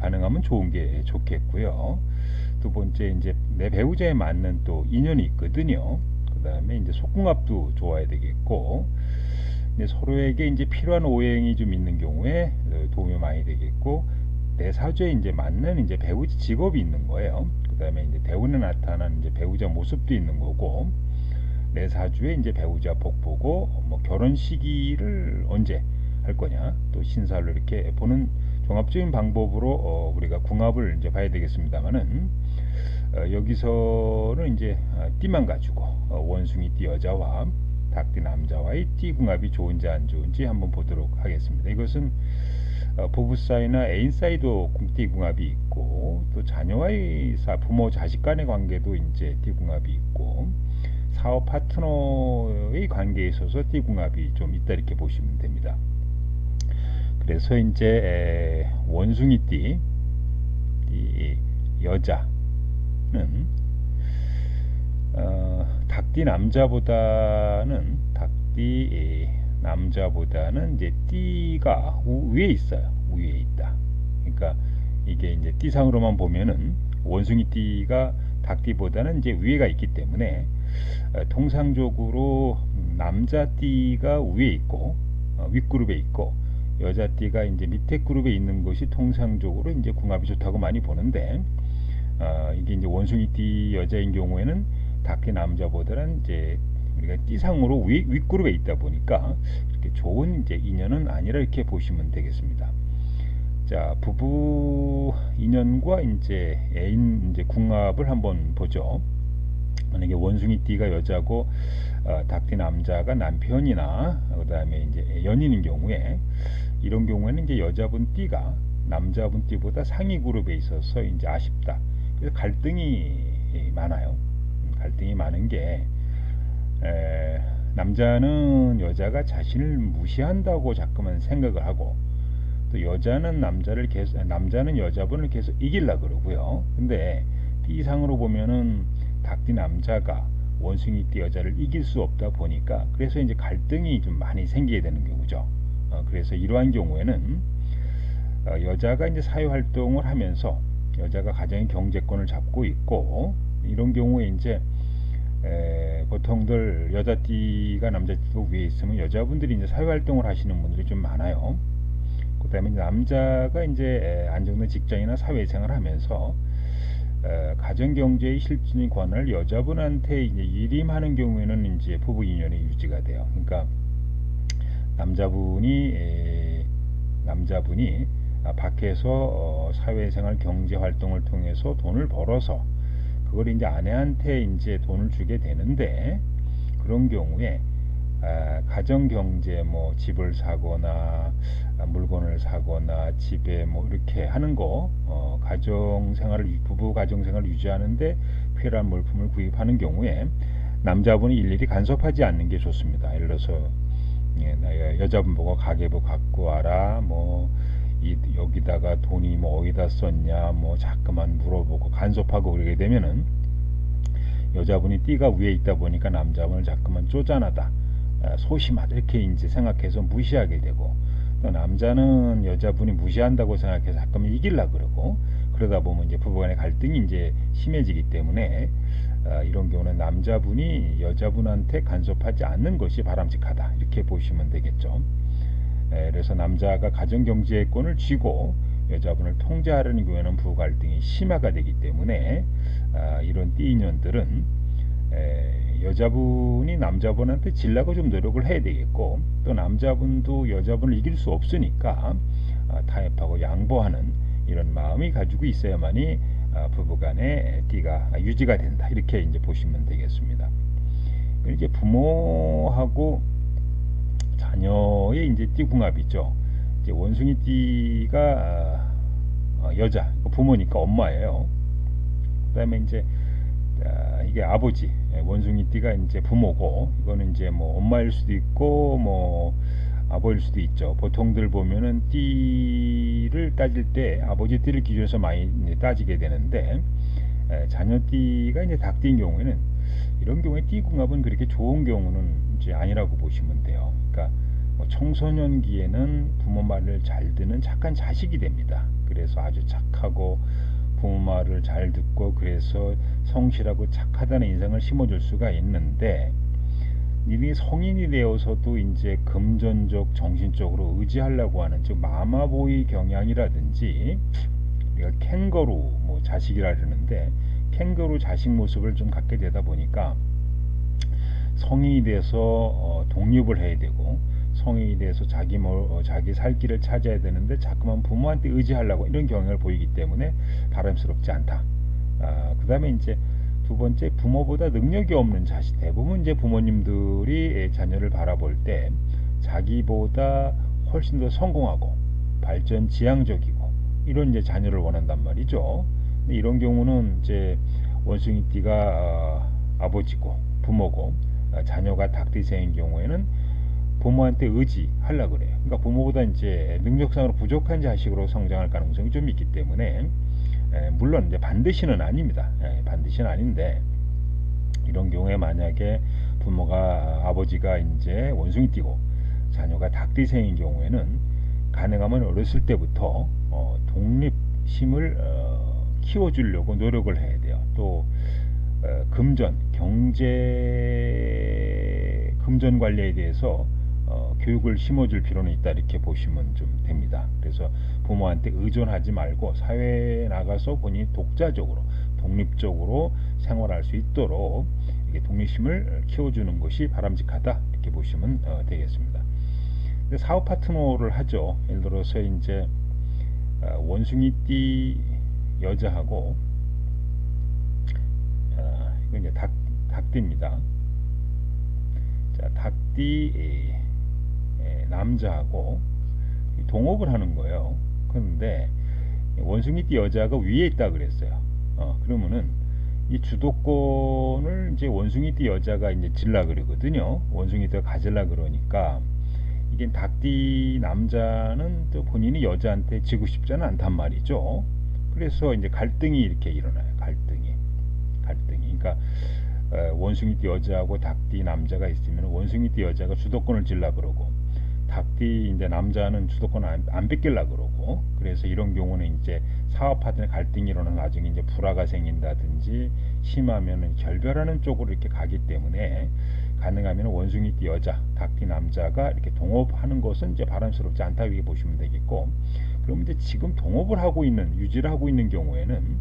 가능하면 좋은 게 좋겠고요. 두 번째 이제 내 배우자에 맞는 또 인연이 있거든요. 그 다음에 이제 속궁합도 좋아야 되겠고 서로에게 이제 필요한 오행이 좀 있는 경우에 어, 도움이 많이 되겠고 내 사주에 이제 맞는 이제 배우자 직업이 있는 거예요. 그 다음에 이제 대운에 나타나는 이제 배우자 모습도 있는 거고 내 사주에 이제 배우자 복 보고 뭐 결혼 시기를 언제 할 거냐 또 신사를 이렇게 보는 종합적인 방법으로 어, 우리가 궁합을 이제 봐야 되겠습니다만은 어, 여기서는 이제 어, 띠만 가지고 어, 원숭이 띠 여자와 닭띠 남자와의 띠 궁합이 좋은지 안 좋은지 한번 보도록 하겠습니다. 이것은 어, 부부 사이나 애인 사이도 띠 궁합이 있고 또 자녀와의 사, 부모 자식 간의 관계도 이제 띠 궁합이 있고 사업 파트너의 관계에 있어서 띠 궁합이 좀 있다 이렇게 보시면 됩니다. 그래서 이제 에, 원숭이띠 이 여자는 어, 닭띠 남자보다는 닭띠 남자보다는 이제 띠가 우- 위에 있어요. 위에 있다. 그러니까 이게 이제 띠상으로만 보면은 원숭이 띠가 닭띠보다는 이제 위에가 있기 때문에 어, 통상적으로 남자 띠가 위에 있고 어, 윗그룹에 있고 여자 띠가 이제 밑에 그룹에 있는 것이 통상적으로 이제 궁합이 좋다고 많이 보는데 어, 이게 이제 원숭이 띠 여자인 경우에는 닭띠 남자보다는 이제 우리가 띠상으로 위, 윗그룹에 있다 보니까 이렇게 좋은 이제 인연은 아니라 이렇게 보시면 되겠습니다. 자 부부 인연과 이제 애인 이제 궁합을 한번 보죠. 만약에 원숭이 띠가 여자고 어, 닭띠 남자가 남편이나 그다음에 이제 연인인 경우에 이런 경우에는 이제 여자분 띠가 남자분 띠보다 상위 그룹에 있어서 이제 아쉽다. 그래서 갈등이 많아요. 음, 갈등이 많은 게 에, 남자는 여자가 자신을 무시한다고 자꾸만 생각을 하고 또 여자는 남자를 계속 남자는 여자분을 계속 이길라 그러고요. 근데 띠상으로 보면은 닭띠 남자가 원숭이띠 여자를 이길 수 없다 보니까 그래서 이제 갈등이 좀 많이 생기게 되는 경우죠. 어, 그래서 이러한 경우에는 어, 여자가 이제 사회 활동을 하면서 여자가 가정의 경제권을 잡고 있고 이런 경우에 이제 에, 보통들 여자띠가 남자띠도 위에 있으면 여자분들이 이제 사회 활동을 하시는 분들이 좀 많아요. 그다음에 남자가 이제 에, 안정된 직장이나 사회생활을 하면서 에, 가정 경제의 실질적인 권한을 여자분한테 이제 일임하는 경우에는 이제 부부 인연이 유지가 돼요. 그러니까 남자분이 에, 남자분이 아, 밖에서 어, 사회생활 경제 활동을 통해서 돈을 벌어서 그걸 이제 아내한테 이제 돈을 주게 되는데 그런 경우에 아, 가정 경제 뭐 집을 사거나 아, 물건을 사거나 집에 뭐 이렇게 하는 거 어, 가정 생활을 유- 부부 가정 생활을 유지하는데 필요한 물품을 구입하는 경우에 남자분이 일일이 간섭하지 않는 게 좋습니다. 예를 들어서 예, 나 여- 여자분 보고 가계부 갖고 와라. 뭐 이, 여기다가 돈이 뭐 어디다 썼냐 뭐 자꾸만 물어보고 간섭하고 그러게 되면은 여자분이 띠가 위에 있다 보니까 남자분을 자꾸만 쪼잔하다 아, 소심하다 이렇게 이제 생각해서 무시하게 되고 또 남자는 여자분이 무시한다고 생각해서 자꾸만 이길라 그러고 그러다 보면 이제 부부간의 갈등이 이제 심해지기 때문에 아, 이런 경우는 남자분이 여자분한테 간섭하지 않는 것이 바람직하다 이렇게 보시면 되겠죠. 에, 그래서 남자가 가정 경제권을 쥐고 여자분을 통제하려는 경우에는 부부 갈등이 심화가 되기 때문에 아, 이런 띠인연들은 에, 여자분이 남자분한테 질라고 좀 노력을 해야 되겠고 또 남자분도 여자분을 이길 수 없으니까 아, 타협하고 양보하는 이런 마음이 가지고 있어야만이 아, 부부간의 띠가 유지가 된다 이렇게 이제 보시면 되겠습니다. 이제 부모하고 자녀의 이제 띠궁합이죠. 이제 원숭이 띠가 아, 어, 여자 부모니까 엄마예요. 그다음에 이제 아, 이게 아버지 예, 원숭이 띠가 이제 부모고 이거는 이제 뭐 엄마일 수도 있고 뭐 아버일 수도 있죠. 보통들 보면은 띠를 따질 때 아버지 띠를 기준해서 많이 이제 따지게 되는데 에, 자녀 띠가 이제 닭띠인 경우에는 이런 경우에 띠 궁합은 그렇게 좋은 경우는 이제 아니라고 보시면 돼요. 그러니까 뭐 청소년기에는 부모 말을 잘 듣는 착한 자식이 됩니다. 그래서 아주 착하고 부모 말을 잘 듣고 그래서 성실하고 착하다는 인상을 심어줄 수가 있는데 이미 성인이 되어서도 이제 금전적 정신적으로 의지하려고 하는 즉 마마보이 경향이라든지 우리가 캥거루 뭐 자식이라 그러는데 캥거루 자식 모습을 좀 갖게 되다 보니까 성인이 돼서 어, 독립을 해야 되고 성인이 돼서 자기 뭐 어, 자기 살 길을 찾아야 되는데 자꾸만 부모한테 의지하려고 이런 경향을 보이기 때문에 바람스럽지 않다. 아, 그다음에 이제 두 번째 부모보다 능력이 없는 자식 대부분 이제 부모님들이 자녀를 바라볼 때 자기보다 훨씬 더 성공하고 발전 지향적이고 이런 이제 자녀를 원한단 말이죠. 이런 경우는 이제 원숭이 띠가 어, 아버지고 부모고 어, 자녀가 닭띠새인 경우에는 부모한테 의지하려 그래요. 그러니까 부모보다 이제 능력상으로 부족한 자식으로 성장할 가능성이 좀 있기 때문에 에, 물론 이제 반드시는 아닙니다. 에, 반드시는 아닌데 이런 경우에 만약에 부모가 아버지가 이제 원숭이띠고 자녀가 닭띠생인 경우에는 가능하면 어렸을 때부터 어, 독립심을 어, 키워주려고 노력을 해야 돼요. 또 어, 금전, 경제 금전 관리에 대해서 어, 교육을 심어줄 필요는 있다 이렇게 보시면 좀 됩니다. 그래서 부모한테 의존하지 말고 사회에 나가서 본인이 독자적으로 독립적으로 생활할 수 있도록 이게 독립심을 키워주는 것이 바람직하다 이렇게 보시면 어, 되겠습니다. 사업 파트너를 하죠. 예를 들어서 이제 어, 원숭이띠 여자하고 어, 이건 이제 닭 닭띠입니다. 자 닭띠 에, 에, 남자하고 동업을 하는 거예요. 그런데 원숭이띠 여자가 위에 있다 그랬어요. 어, 그러면은 이 주도권을 이제 원숭이띠 여자가 이제 질라 그러거든요. 원숭이띠가 가질라 그러니까 이게 닭띠 남자는 또 본인이 여자한테 지고 싶지는 않단 말이죠. 그래서 이제 갈등이 이렇게 일어나요. 갈등이. 갈등이. 그러니까 어, 원숭이띠 여자하고 닭띠 남자가 있으면 원숭이띠 여자가 주도권을 질라 그러고 닭띠 이제 남자는 주도권 안, 안 뺏길라 그러고 그래서 이런 경우는 이제 사업 파트너 갈등이 일어나 나중에 이제 불화가 생긴다든지 심하면은 결별하는 쪽으로 이렇게 가기 때문에 가능하면 원숭이띠 여자, 닭띠 남자가 이렇게 동업하는 것은 이제 바람스럽지 않다 이렇게 보시면 되겠고 그럼 이제 지금 동업을 하고 있는 유지를 하고 있는 경우에는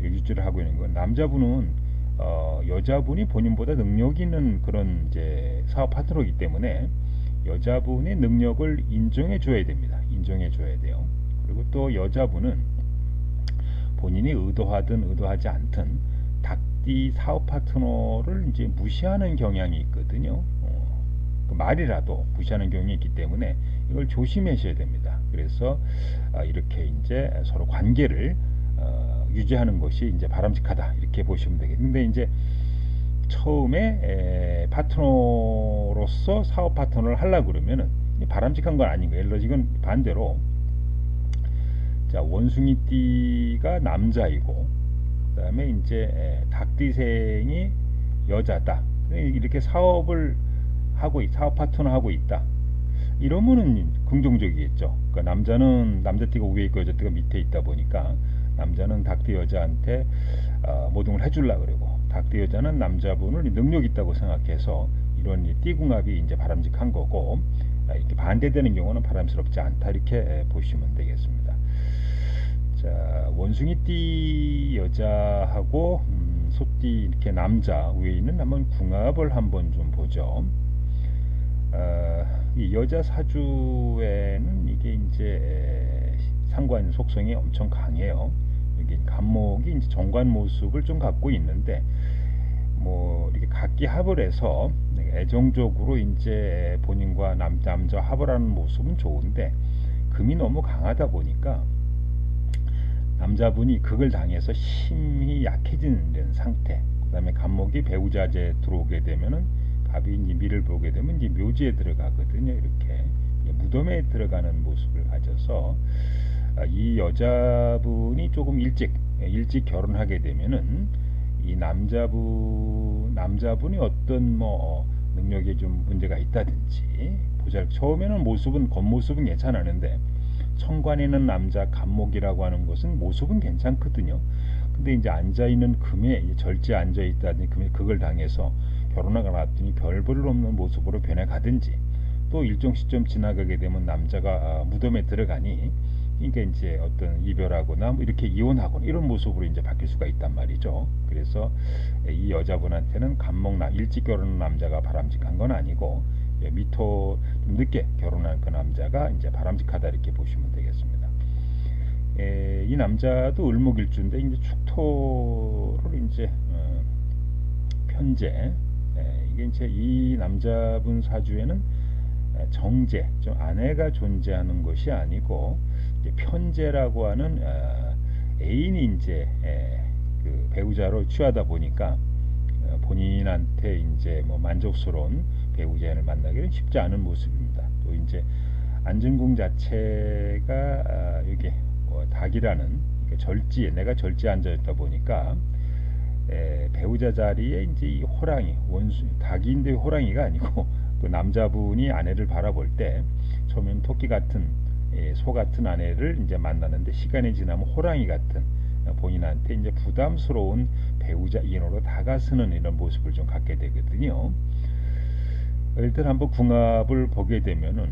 유지를 하고 있는 건 남자분은 어, 여자분이 본인보다 능력 있는 그런 이제 사업 파트너이기 때문에 여자분의 능력을 인정해 줘야 됩니다. 인정해 줘야 돼요. 그리고 또 여자분은 본인이 의도하든 의도하지 않든 닭띠 사업 파트너를 이제 무시하는 경향이 있거든요. 어, 그 말이라도 무시하는 경향이 있기 때문에 이걸 조심하셔야 됩니다. 그래서 아, 이렇게 이제 서로 관계를 어, 유지하는 것이 이제 바람직하다 이렇게 보시면 되겠는데 이제 처음에 에, 파트너로서 사업 파트너를 하려고 그러면은 바람직한 건 아닌 거예요. 예를 들어 이건 반대로 자 원숭이띠가 남자이고 그 다음에 이제 에, 닭띠생이 여자다. 이렇게 사업을 하고 있, 사업 파트너 하고 있다. 이러면은 긍정적이겠죠. 그러니까 남자는 남자띠가 위에 있고 여자띠가 밑에 있다 보니까 남자는 닭띠 여자한테 어, 모든 걸 해주려 그러고 닭띠 여자는 남자분을 능력 있다고 생각해서 이런 이 띠궁합이 이제 바람직한 거고 아, 이렇게 반대되는 경우는 바람스럽지 않다 이렇게 보시면 되겠습니다. 자 원숭이띠 여자하고 음, 소띠 이렇게 남자 위에 있는 한번 궁합을 한번 좀 보죠. 어, 이 여자 사주에는 이게 이제 상관 속성이 엄청 강해요. 여기 간목이 이제 정관 모습을 좀 갖고 있는데 뭐 이렇게 각기 합을 해서 애정적으로 이제 본인과 남, 남자 합을 하는 모습은 좋은데 금이 너무 강하다 보니까 남자분이 극을 당해서 심히 약해지는 상태 그 다음에 간목이 배우자재 들어오게 되면은 갑이 이제 미를 보게 되면 이제 묘지에 들어가거든요 이렇게. 무덤에 들어가는 모습을 가져서 아, 이 여자분이 조금 일찍 일찍 결혼하게 되면은 이 남자분 남자분이 어떤 뭐 능력에 좀 문제가 있다든지 보잘 처음에는 모습은 겉모습은 괜찮았는데 청관에 있는 남자 간목이라고 하는 것은 모습은 괜찮거든요. 근데 이제 앉아 있는 금에 절제 앉아 있다든지 금에 그걸 당해서 결혼하고 났더니 별볼 없는 모습으로 변해 가든지 또 일정 시점 지나가게 되면 남자가 아, 무덤에 들어가니 그러니까 이제 어떤 이별하거나 뭐 이렇게 이혼하거나 이런 모습으로 이제 바뀔 수가 있단 말이죠. 그래서 이 여자분한테는 간목남 일찍 결혼한 남자가 바람직한 건 아니고 예, 미토 좀 늦게 결혼한 그 남자가 이제 바람직하다 이렇게 보시면 되겠습니다. 에, 이 남자도 을목일주인데 이제 축토를 이제 어, 편제 에, 이게 이제 이 남자분 사주에는 에, 정제 좀 아내가 존재하는 것이 아니고 이제 편제라고 하는 어, 애인이 이제 에, 그 배우자로 취하다 보니까 어, 본인한테 이제 뭐 만족스러운 배우자를 만나기는 쉽지 않은 모습입니다. 또 이제 안전궁 자체가 아, 이게 뭐 닭이라는 절지에 내가 절지에 앉아 있다 보니까 에, 배우자 자리에 이제 이 호랑이 원수 닭인데 호랑이가 아니고 그 남자분이 아내를 바라볼 때 처음엔 토끼 같은 예, 소 같은 아내를 이제 만나는데 시간이 지나면 호랑이 같은 어, 본인한테 이제 부담스러운 배우자 인으로 다가서는 이런 모습을 좀 갖게 되거든요. 일단 한번 궁합을 보게 되면은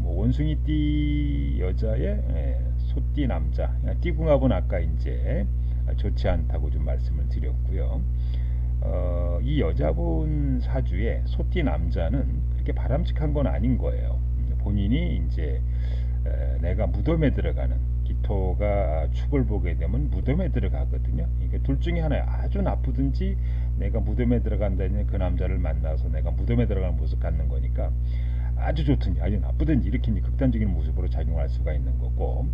뭐 원숭이 띠 여자의 예, 소띠 남자 띠 궁합은 아까 이제 좋지 않다고 좀 말씀을 드렸고요. 어, 이 여자분 사주에 소띠 남자는 그렇게 바람직한 건 아닌 거예요. 본인이 이제 에, 내가 무덤에 들어가는 기토가 축을 보게 되면 무덤에 들어가거든요. 이게 둘 중에 하나에 아주 나쁘든지 내가 무덤에 들어간다는 그 남자를 만나서 내가 무덤에 들어가는 모습 갖는 거니까 아주 좋든지 아주 나쁘든지 이렇게 극단적인 모습으로 작용할 수가 있는 거고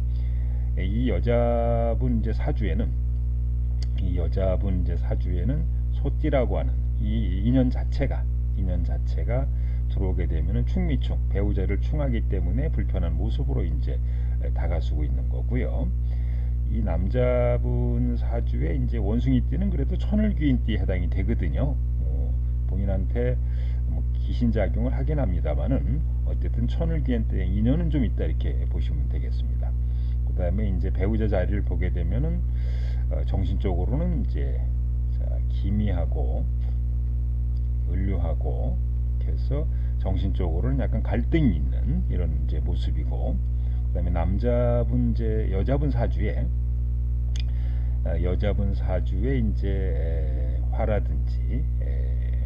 이 여자분 이제 사주에는 이 여자분 이제 사주에는 소띠라고 하는 이 인연 자체가 인연 자체가 들어오게 되면은 충미충 배우자를 충하기 때문에 불편한 모습으로 이제 다가서고 있는 거고요. 이 남자분 사주에 이제 원숭이띠는 그래도 천을귀인띠에 해당이 되거든요. 어, 본인한테 뭐 귀신 작용을 하긴 합니다만은 어쨌든 천을귀인띠에 인연은 좀 있다 이렇게 보시면 되겠습니다. 그 다음에 이제 배우자 자리를 보게 되면은 어, 정신적으로는 이제 자, 기미하고 을류하고 이렇게 해서 정신적으로는 약간 갈등이 있는 이런 이제 모습이고 그다음에 남자분 이제 여자분 사주에 어, 여자분 사주에 이제 화라든지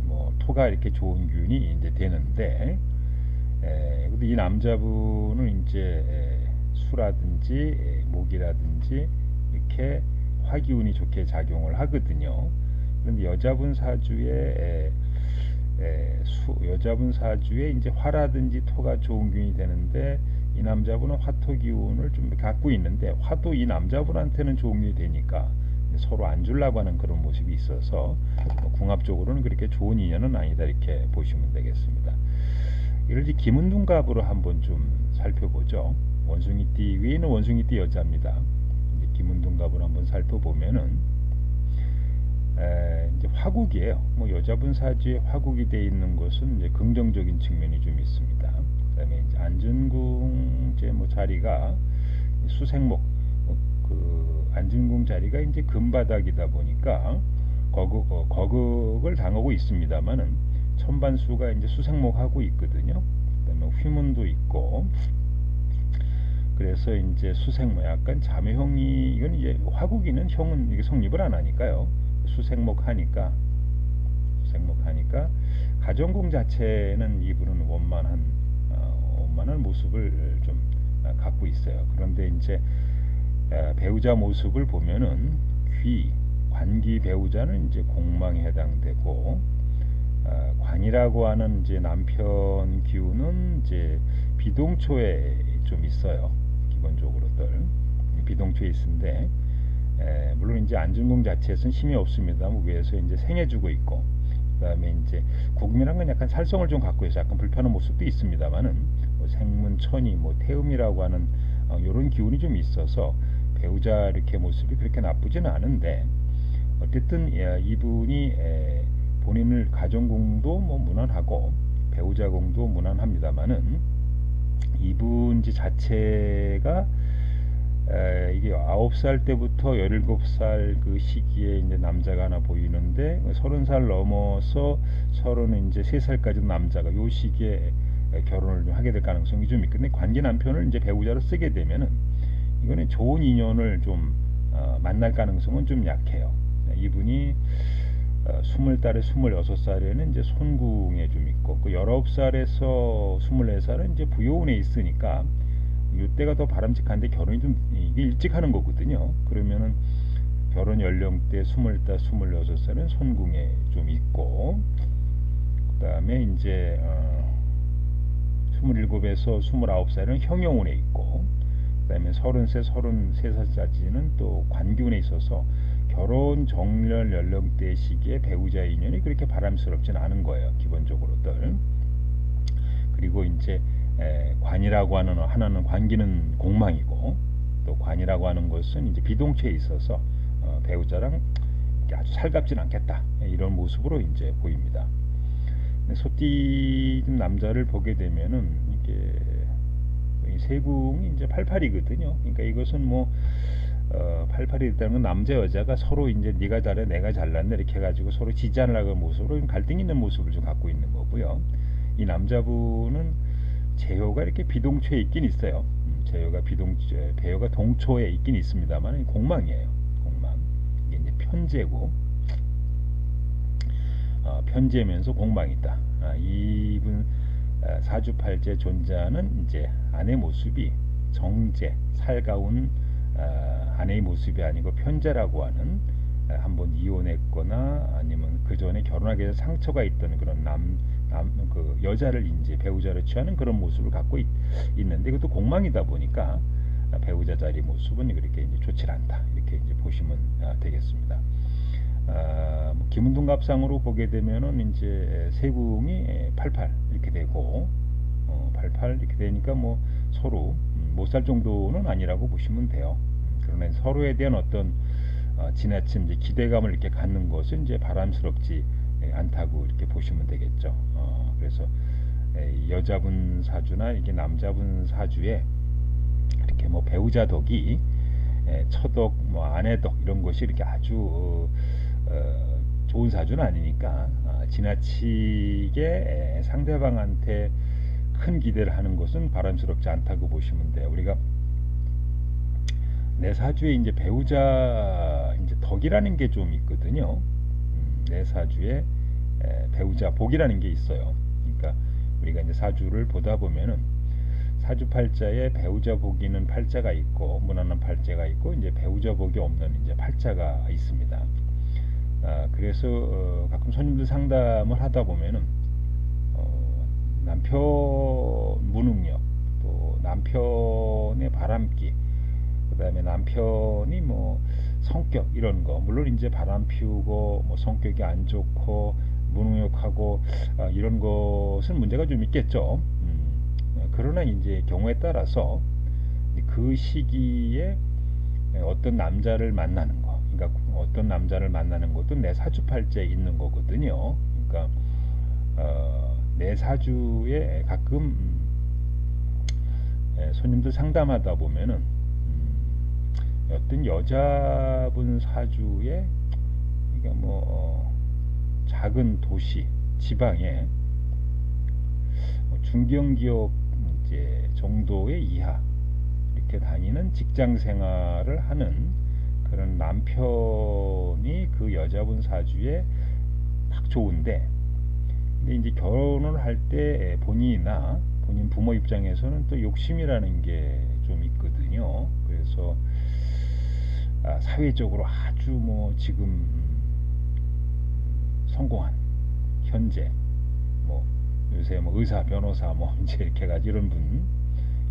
뭐 토가 이렇게 좋은 균이 이제 되는데 근데 이 남자분은 이제 수라든지 목이라든지 이렇게 화기운이 좋게 작용을 하거든요. 그런데 여자분 사주에 에, 수, 여자분 사주에 이제 화라든지 토가 좋은 균이 되는데 이 남자분은 화토 기운을 좀 갖고 있는데 화도 이 남자분한테는 균이 되니까 서로 안 주려고 하는 그런 모습이 있어서 뭐 궁합적으로는 그렇게 좋은 인연은 아니다 이렇게 보시면 되겠습니다. 이를 이제 김은둥갑으로 한번 좀 살펴보죠. 원숭이띠 위에는 원숭이띠 여자입니다. 이제 김은둥갑을 한번 살펴보면은 에, 이제 화국이에요. 뭐 여자분 사주에 화국이 돼 있는 것은 이제 긍정적인 측면이 좀 있습니다. 그다음에 이제 안전궁 이제 뭐 자리가 수생목 뭐그 안전궁 자리가 이제 금바닥이다 보니까 거극 어, 거극을 당하고 있습니다만은 천반수가 이제 수생목 하고 있거든요. 그다음에 휘문도 있고 그래서 이제 수생목 약간 자매형이 이건 이제 화국이는 형은 이게 성립을 안 하니까요. 수생목 하니까 수생목 하니까 가정궁 자체는 이분은 원만한 어, 원만한 모습을 좀 갖고 있어요. 그런데 이제 어, 배우자 모습을 보면은 귀 관기 배우자는 이제 공망에 해당되고 어, 관이라고 하는 이제 남편 기운은 이제 비동초에 좀 있어요. 기본적으로들 비동초에 있는데 에, 물론 이제 안중공 자체에서는 힘이 없습니다만 위에서 이제 생해주고 있고 그다음에 이제 국민한 건 약간 살성을 좀 갖고 있어 약간 불편한 모습도 있습니다만은 뭐 생문, 천이, 뭐 태음이라고 하는 어, 이런 기운이 좀 있어서 배우자 이렇게 모습이 그렇게 나쁘지는 않은데 어쨌든 예, 이분이 에, 본인을 가정공도 뭐 무난하고 배우자공도 무난합니다만은 이분 자체가 에, 이게 아홉 살 때부터 열일곱 살 그 시기에 이제 남자가 하나 보이는데 서른 살 넘어서 서른 이제 세 살까지 남자가 요 시기에 에, 결혼을 좀 하게 될 가능성이 좀 있는데 관계 남편을 이제 배우자로 쓰게 되면은 이거는 좋은 인연을 좀 어, 만날 가능성은 좀 약해요. 네, 이분이 어, 스물 달에 스물여섯 살에는 이제 손궁에 좀 있고 그 열아홉 살에서 스물네 살은 이제 부여운에 있으니까 이때가 더 바람직한데 결혼이 좀 이게 일찍 하는 거거든요. 그러면은 결혼 연령대 스물다 스물여섯 살은 손궁에 좀 있고 그다음에 이제 어, 스물일곱에서 스물아홉 살은 형용운에 있고 그 다음에 서른세 서른세 살까지는 또 관균에 있어서 결혼 정렬 연령대 시기에 배우자 인연이 그렇게 바람스럽진 않은 거예요 기본적으로들 그리고 이제 에, 관이라고 하는 하나는 관기는 공망이고 또 관이라고 하는 것은 이제 비동체에 있어서 어, 배우자랑 아주 살갑진 않겠다 이런 모습으로 이제 보입니다. 근데 소띠 남자를 보게 되면은 이게 이 세궁이 이제 88이거든요. 그러니까 이것은 뭐 어, 88이 있다는 건 남자 여자가 서로 이제 네가 잘해 내가 잘났네 이렇게 해가지고 서로 지지하려는 모습으로 갈등 있는 모습을 좀 갖고 있는 거고요. 이 남자분은 제호가 이렇게 비동초에 있긴 있어요. 음, 제호가 비동체, 배호가 동초에 있긴 있습니다만 공망이에요. 공망. 이게 이제 편제고 어, 편제면서 공망이다. 아, 이분 아, 사주팔제 존재하는 이제 아내 모습이 정제, 살가운 아, 아내의 모습이 아니고 편제라고 하는 아, 한번 이혼했거나 아니면 그 전에 결혼하기 위해서 상처가 있던 그런 남, 남, 그 여자를 이제 배우자로 취하는 그런 모습을 갖고 있, 있는데 이것도 공망이다 보니까 아, 배우자 자리 모습은 그렇게 이제 좋지 않다 이렇게 이제 보시면 아, 되겠습니다. 아, 뭐 기문동갑상으로 보게 되면은 이제 세궁이 88 이렇게 되고 어, 88 이렇게 되니까 뭐 서로 음, 못살 정도는 아니라고 보시면 돼요. 음, 그러나 서로에 대한 어떤 어, 지나친 이제 기대감을 이렇게 갖는 것은 이제 바람스럽지 예, 않다고 이렇게 보시면 되겠죠. 어, 그래서 에, 이 여자분 사주나 이게 남자분 사주에 이렇게 뭐 배우자 덕이 에, 처덕, 뭐 아내 덕 이런 것이 이렇게 아주 어, 어, 좋은 사주는 아니니까 아, 지나치게 에, 상대방한테 큰 기대를 하는 것은 바람스럽지 않다고 보시면 돼요. 우리가 내 사주에 이제 배우자 이제 덕이라는 게 좀 있거든요. 음, 내 사주에 에, 배우자 복이라는 게 있어요. 그러니까 우리가 이제 사주를 보다 보면은 사주 팔자에 배우자 복이 있는 팔자가 있고 무난한 팔자가 있고 이제 배우자 복이 없는 이제 팔자가 있습니다. 아, 그래서 어, 가끔 손님들 상담을 하다 보면은 어, 남편 무능력 또 남편의 바람기 그다음에 남편이 뭐 성격 이런 거 물론 이제 바람 피우고 뭐 성격이 안 좋고 무능력하고 아, 이런 것은 문제가 좀 있겠죠. 음, 그러나 이제 경우에 따라서 그 시기에 어떤 남자를 만나는 거, 그러니까 어떤 남자를 만나는 것도 내 사주팔자에 있는 거거든요. 그러니까 어, 내 사주에 가끔 음, 예, 손님들 상담하다 보면은 음, 어떤 여자분 사주에 그러니까 뭐 어, 작은 도시 지방에 뭐 중견기업 이제 정도의 이하 이렇게 다니는 직장 생활을 하는 그런 남편이 그 여자분 사주에 딱 좋은데 근데 이제 결혼을 할 때 본인이나 본인 부모 입장에서는 또 욕심이라는 게 좀 있거든요. 그래서 아, 사회적으로 아주 뭐 지금 성공한 현재 뭐 요새 뭐 의사 변호사 뭐 이제 이렇게 해가지고 이런 분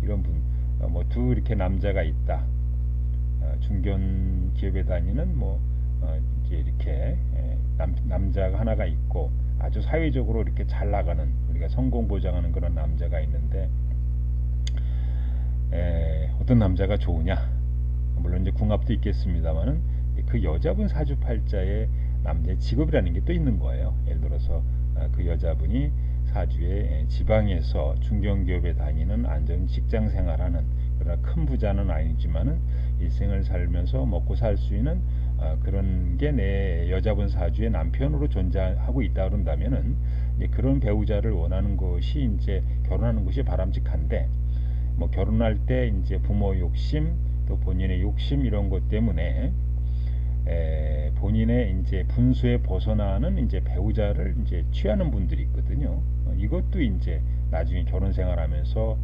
이런 분 뭐 두 이렇게 남자가 있다 어, 중견 기업에 다니는 뭐 어, 이제 이렇게 에, 남, 남자가 하나가 있고 아주 사회적으로 이렇게 잘 나가는 우리가 성공 보장하는 그런 남자가 있는데 에, 어떤 남자가 좋으냐 물론 이제 궁합도 있겠습니다만은 그 여자분 사주팔자에 남자의 직업이라는 게 또 있는 거예요. 예를 들어서 아, 그 여자분이 사주에 지방에서 중견기업에 다니는 안전 직장 생활하는 그러나 큰 부자는 아니지만은 일생을 살면서 먹고 살 수 있는 어, 그런 게 내 여자분 사주의 남편으로 존재하고 있다 그런다면은 이제 그런 배우자를 원하는 것이 이제 결혼하는 것이 바람직한데 뭐 결혼할 때 이제 부모 욕심 또 본인의 욕심 이런 것 때문에 에, 본인의 이제 분수에 벗어나는 이제 배우자를 이제 취하는 분들이 있거든요. 어, 이것도 이제 나중에 결혼 생활하면서 어,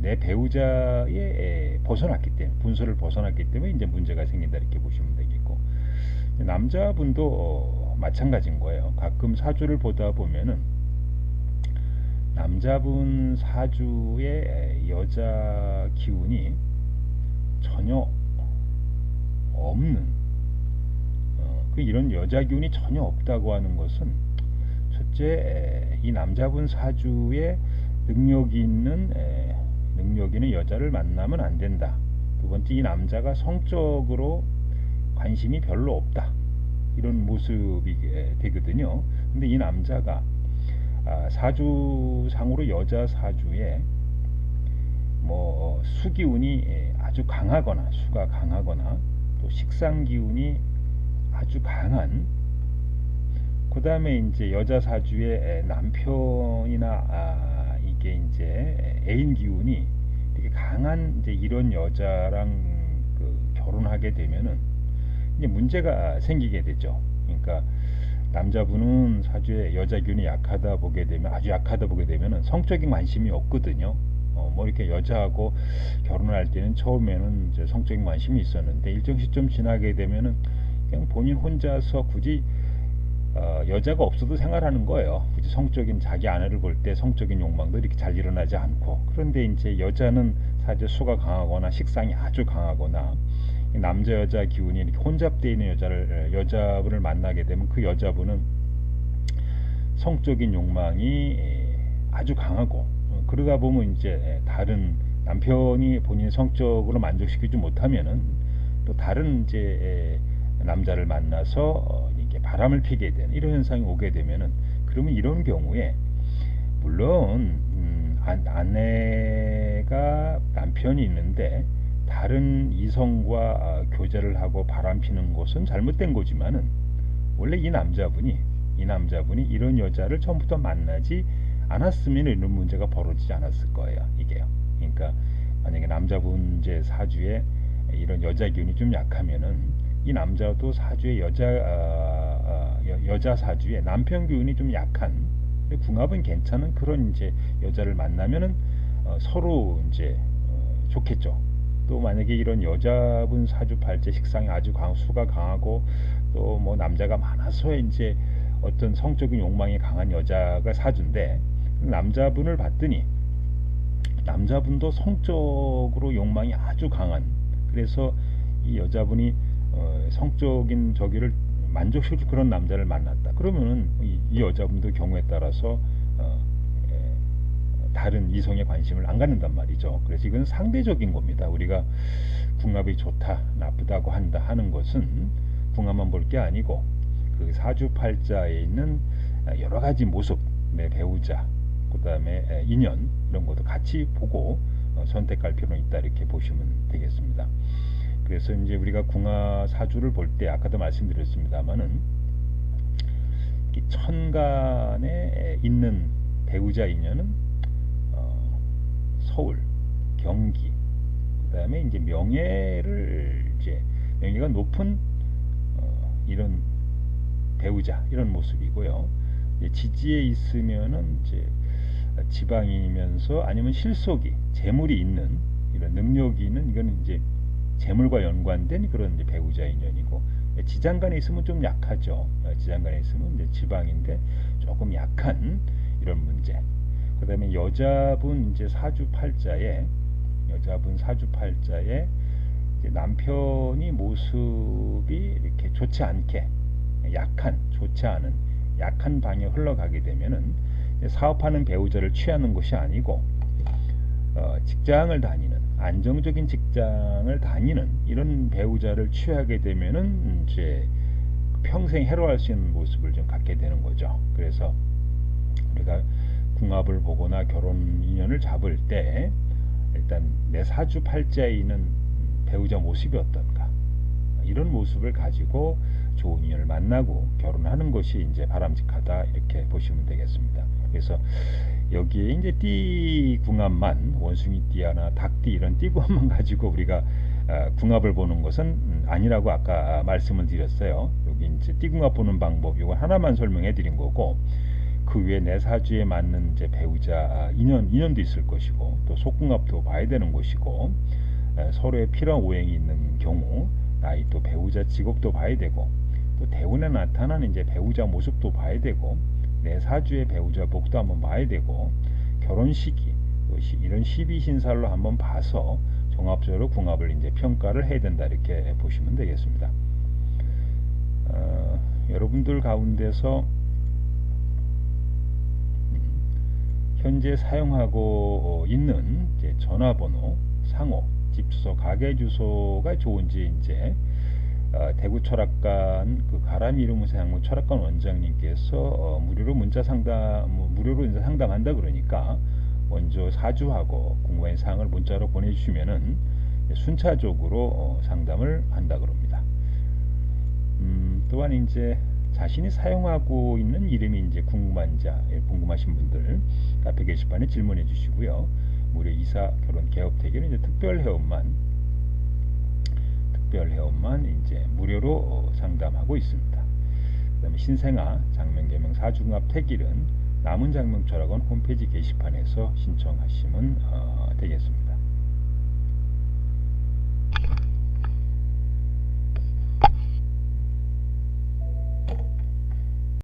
내 배우자의 에, 벗어났기 때문에 분수를 벗어났기 때문에 이제 문제가 생긴다 이렇게 보시면 되겠고 남자분도 어, 마찬가지인 거예요. 가끔 사주를 보다 보면은 남자분 사주의 에, 여자 기운이 전혀 없는 어, 그 이런 여자 기운이 전혀 없다고 하는 것은 첫째 에, 이 남자분 사주에 능력이 있는 에, 능력 있는 여자를 만나면 안 된다. 두 번째 이 남자가 성적으로 관심이 별로 없다. 이런 모습이 에, 되거든요. 근데 이 남자가 아, 사주상으로 여자 사주에 뭐 수기운이 에, 아주 강하거나 수가 강하거나 또 식상 기운이 아주 강한 그 다음에 이제 여자 사주의 에, 남편이나 아, 이게 이제 애인 기운이 되게 강한 이제 이런 여자랑 그 결혼하게 되면은 이제 문제가 생기게 되죠. 그러니까 남자분은 사주에 여자 기운이 약하다 보게 되면 아주 약하다 보게 되면은 성적인 관심이 없거든요. 어, 뭐 이렇게 여자하고 결혼을 할 때는 처음에는 이제 성적인 관심이 있었는데 일정 시점 지나게 되면은 그냥 본인 혼자서 굳이 어, 여자가 없어도 생활하는 거예요. 굳이 성적인 자기 아내를 볼 때 성적인 욕망도 이렇게 잘 일어나지 않고 그런데 이제 여자는 사실 수가 강하거나 식상이 아주 강하거나 이 남자 여자 기운이 이렇게 혼잡되어 있는 여자를 여자분을 만나게 되면 그 여자분은 성적인 욕망이 아주 강하고 어, 그러다 보면 이제 다른 남편이 본인 성적으로 만족시키지 못하면은 또 다른 이제 남자를 만나서 어, 바람을 피게 되는 이런 현상이 오게 되면은 그러면 이런 경우에 물론 음, 안- 아내가 남편이 있는데 다른 이성과 아, 교제를 하고 바람 피는 것은 잘못된 거지만은 원래 이 남자분이 이 남자분이 이런 여자를 처음부터 만나지 않았으면 이런 문제가 벌어지지 않았을 거예요. 이게요. 그러니까 만약에 남자분 제 사주에 이런 여자 기운이 좀 약하면은 이 남자도 사주에 여자 아, 아, 여, 여자 사주에 남편 기운이 좀 약한 궁합은 괜찮은 그런 이제 여자를 만나면은 어, 서로 이제 어, 좋겠죠. 또 만약에 이런 여자분 사주 팔제 식상이 아주 강 수가 강하고 또 뭐 남자가 많아서 이제 어떤 성적인 욕망이 강한 여자가 사주인데 남자분을 봤더니 남자분도 성적으로 욕망이 아주 강한 그래서 이 여자분이 어, 성적인 저기를 만족시킬 그런 남자를 만났다. 그러면은 이, 이 여자분도 경우에 따라서 어, 에, 다른 이성에 관심을 안 갖는단 말이죠. 그래서 이건 상대적인 겁니다. 우리가 궁합이 좋다, 나쁘다고 한다 하는 것은 궁합만 볼 게 아니고 그 사주팔자에 있는 여러 가지 모습, 내 배우자, 그 다음에 인연 이런 것도 같이 보고 어, 선택할 필요는 있다 이렇게 보시면 되겠습니다. 그래서 이제 우리가 궁화 사주를 볼 때 아까도 말씀드렸습니다만은 이 천간에 있는 배우자 인연은 어, 서울, 경기, 그다음에 이제 명예를 이제 명예가 높은 어, 이런 배우자 이런 모습이고요. 지지에 있으면은 이제 지방이면서 아니면 실속이 재물이 있는 이런 능력이 있는 이거는 이제 재물과 연관된 그런 이제 배우자 인연이고 지장간에 있으면 좀 약하죠. 어, 지장간에 있으면 이제 지방인데 조금 약한 이런 문제. 그다음에 여자분 이제 사주팔자에 여자분 사주팔자에 남편이 모습이 이렇게 좋지 않게 약한 좋지 않은 약한 방에 흘러가게 되면은 사업하는 배우자를 취하는 것이 아니고 어, 직장을 다니는 안정적인 직장을 다니는 이런 배우자를 취하게 되면은 이제 평생 해로할 수 있는 모습을 좀 갖게 되는 거죠. 그래서 우리가 궁합을 보거나 결혼 인연을 잡을 때 일단 내 사주 팔자에 있는 배우자 모습이 어떤가 이런 모습을 가지고 좋은 인연을 만나고 결혼하는 것이 이제 바람직하다 이렇게 보시면 되겠습니다. 그래서 여기에 이제 띠 궁합만 원숭이 띠 하나 닭띠 이런 띠 궁합만 가지고 우리가 아, 궁합을 보는 것은 음, 아니라고 아까 말씀을 드렸어요. 여기 이제 띠 궁합 보는 방법 이거 하나만 설명해 드린 거고 그 외에 내 사주에 맞는 이제 배우자 아, 인연 인연도 있을 것이고 또 속궁합도 봐야 되는 것이고 에, 서로의 필요한 오행이 있는 경우 나이 또 배우자 직업도 봐야 되고 또 대운에 나타나는 이제 배우자 모습도 봐야 되고 내 사주의 배우자 복도 한번 봐야 되고 결혼 시기 또 시- 이런 십이신살로 한번 봐서 종합적으로 궁합을 이제 평가를 해야 된다 이렇게 보시면 되겠습니다. 어, 여러분들 가운데서 음, 현재 사용하고 있는 전화번호, 상호, 집 주소, 가게 주소가 좋은지 이제 어, 대구 철학관 그 가람이 이루무사 향무 철학관 원장님께서 어, 무료로 문자 상담 뭐, 무료로 이제 상담한다 그러니까 먼저 사주하고 궁금한 사항을 문자로 보내주시면은 순차적으로 어, 상담을 한다 그럽니다. 음, 또한 이제 자신이 사용하고 있는 이름이 이제 궁금한 자, 예, 궁금하신 분들 카페 게시판에 질문해 주시고요. 무료 이사, 결혼, 개업, 대결 이제 특별 회원만 특별 회원만 이제 무료로 어, 상담하고 있습니다. 그다음에 신생아, 장명개명, 사중합 택일은 남은 장명철학원 홈페이지 게시판에서 신청하시면 어, 되겠습니다.